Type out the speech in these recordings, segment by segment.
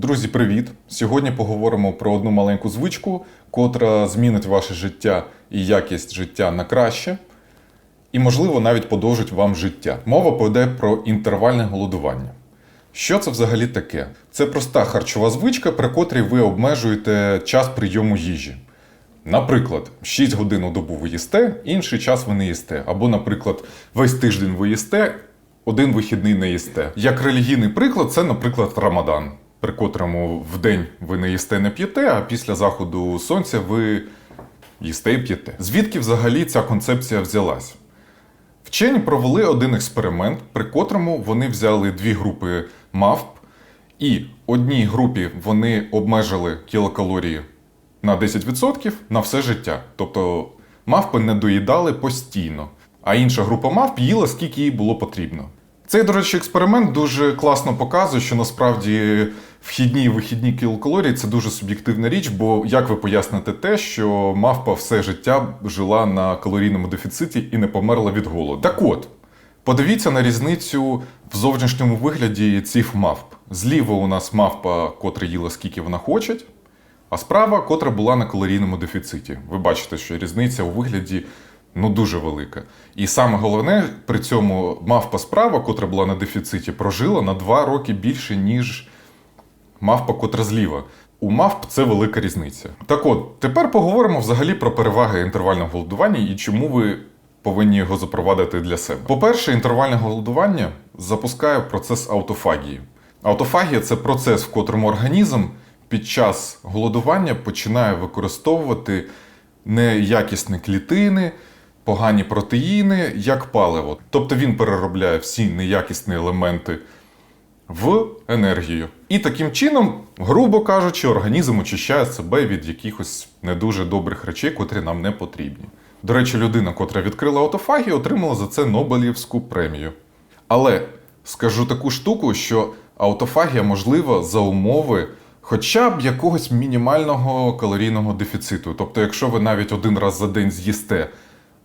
Друзі, привіт! Сьогодні поговоримо про одну маленьку звичку, котра змінить ваше життя і якість життя на краще, і, можливо, навіть подовжить вам життя. Мова пойде про інтервальне голодування. Що це взагалі таке? Це проста харчова звичка, при котрій ви обмежуєте час прийому їжі. Наприклад, 6 годин у добу ви їсте, інший час ви не їсте. Або, наприклад, весь тиждень ви їсте, один вихідний не їсте. Як релігійний приклад, це, наприклад, Рамадан, при котрому в день ви не їсте, не п'єте, а після заходу сонця ви їсте і п'єте. Звідки взагалі ця концепція взялась? Вчені провели один експеримент, при котрому вони взяли дві групи мавп, і одній групі вони обмежили кілокалорії на 10% на все життя. Тобто мавпи не доїдали постійно, а інша група мавп їла скільки їй було потрібно. Цей, до речі, експеримент дуже класно показує, що насправді вхідні і вихідні кілокалорії це дуже суб'єктивна річ, бо як ви поясните те, що мавпа все життя жила на калорійному дефіциті і не померла від голоду. Так от, подивіться на різницю в зовнішньому вигляді цих мавп. Зліва у нас мавпа, котра їла скільки вона хоче, а справа, котра була на калорійному дефіциті. Ви бачите, що різниця у вигляді ну дуже велика. І саме головне, при цьому мавпа справа, котра була на дефіциті, прожила на 2 роки більше, ніж мавпа, котра зліва. У мавп це велика різниця. Так от, тепер поговоримо взагалі про переваги інтервального голодування і чому ви повинні його запровадити для себе. По-перше, інтервальне голодування запускає процес аутофагії. Аутофагія це процес, в котрому організм під час голодування починає використовувати неякісні клітини, погані протеїни як паливо. Тобто він переробляє всі неякісні елементи в енергію. І таким чином, грубо кажучи, організм очищає себе від якихось не дуже добрих речей, котрі нам не потрібні. До речі, людина, котра відкрила аутофагію, отримала за це Нобелівську премію. Але скажу таку штуку, що аутофагія можлива за умови хоча б якогось мінімального калорійного дефіциту. Тобто, якщо ви навіть один раз за день з'їсте,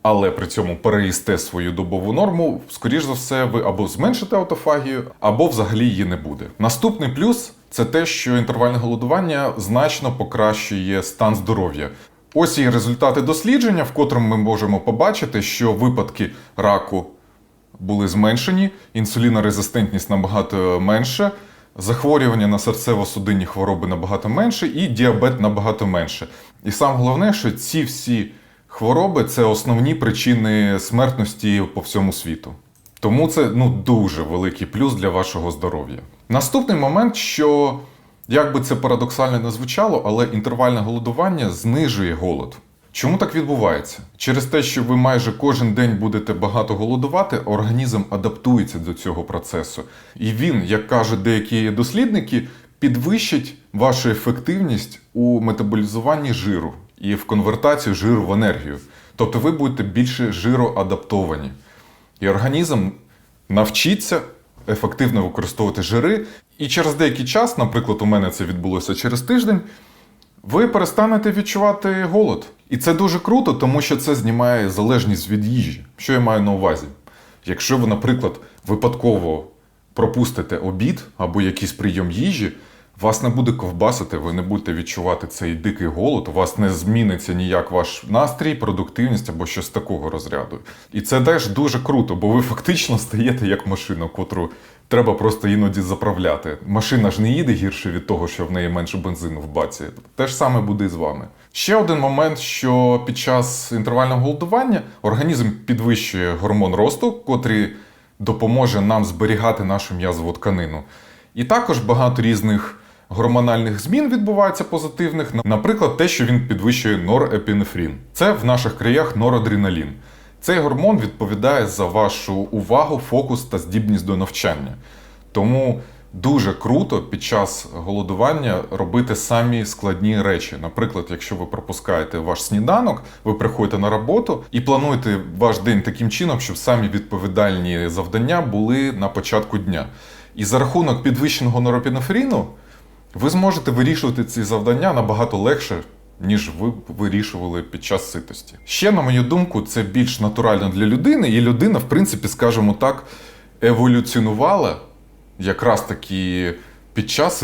але при цьому переїсте свою добову норму, скоріш за все, ви або зменшите аутофагію, або взагалі її не буде. Наступний плюс це те, що інтервальне голодування значно покращує стан здоров'я. Ось і результати дослідження, в котрому ми можемо побачити, що випадки раку були зменшені, інсулінорезистентність набагато менше, захворювання на серцево-судинні хвороби набагато менше, і діабет набагато менше. І саме головне, що ці всі хвороби це основні причини смертності по всьому світу. Тому це ну, дуже великий плюс для вашого здоров'я. Наступний момент, що як би це парадоксально не звучало, але інтервальне голодування знижує голод. Чому так відбувається? Через те, що ви майже кожен день будете багато голодувати, організм адаптується до цього процесу. І він, як кажуть деякі дослідники, підвищить вашу ефективність у метаболізуванні жиру і в конвертацію жиру в енергію. Тобто ви будете більше жироадаптовані. І організм навчиться ефективно використовувати жири. І через деякий час, наприклад, у мене це відбулося через тиждень, ви перестанете відчувати голод. І це дуже круто, тому що це знімає залежність від їжі. Що я маю на увазі? Якщо ви, наприклад, випадково пропустите обід або якийсь прийом їжі, вас не буде ковбасити, ви не будете відчувати цей дикий голод, у вас не зміниться ніяк ваш настрій, продуктивність або щось такого розряду. І це теж дуже круто, бо ви фактично стаєте як машина, котру треба просто іноді заправляти. Машина ж не їде гірше від того, що в неї менше бензину в баці. Те ж саме буде і з вами. Ще один момент, що під час інтервального голодування організм підвищує гормон росту, котрий допоможе нам зберігати нашу м'язову тканину. І також багато різних гормональних змін відбувається позитивних, наприклад, те, що він підвищує норепінефрін. Це в наших краях норадреналін. Цей гормон відповідає за вашу увагу, фокус та здібність до навчання. Тому дуже круто під час голодування робити самі складні речі. Наприклад, якщо ви пропускаєте ваш сніданок, ви приходите на роботу і плануєте ваш день таким чином, щоб самі відповідальні завдання були на початку дня. І за рахунок підвищеного норопінофріну ви зможете вирішувати ці завдання набагато легше, ніж ви вирішували під час ситості. Ще, на мою думку, це більш натурально для людини, і людина, в принципі, скажімо так, еволюціонувала якраз таки під час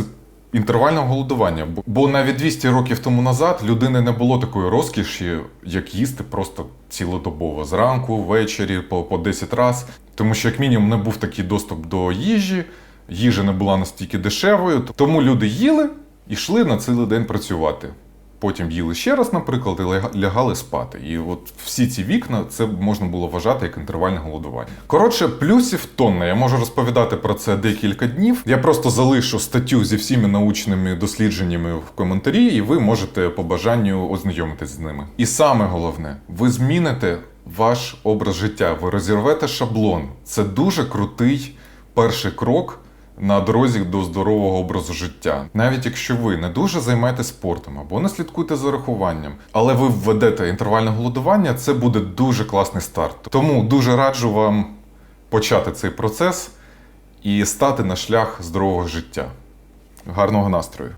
інтервального голодування. Бо- навіть 200 років тому назад людини не було такої розкіші, як їсти просто цілодобово зранку, ввечері, по, по 10 разів. Тому що, як мінімум, не був такий доступ до їжі, їжа не була настільки дешевою. Тому люди їли і йшли на цілий день працювати. Потім їли ще раз, наприклад, і ляга- лягали спати. І от всі ці вікна це можна було вважати як інтервальне голодування. Коротше, плюсів тонна. Я можу розповідати про це декілька днів. Я просто залишу статтю зі всіми научними дослідженнями в коментарі, і ви можете по бажанню ознайомитись з ними. І саме головне, ви зміните ваш образ життя, ви розірвете шаблон. Це дуже крутий перший крок на дорозі до здорового образу життя. Навіть якщо ви не дуже займаєтесь спортом або не слідкуєте за рахуванням, але ви введете інтервальне голодування, це буде дуже класний старт. Тому дуже раджу вам почати цей процес і стати на шлях здорового життя. Гарного настрою!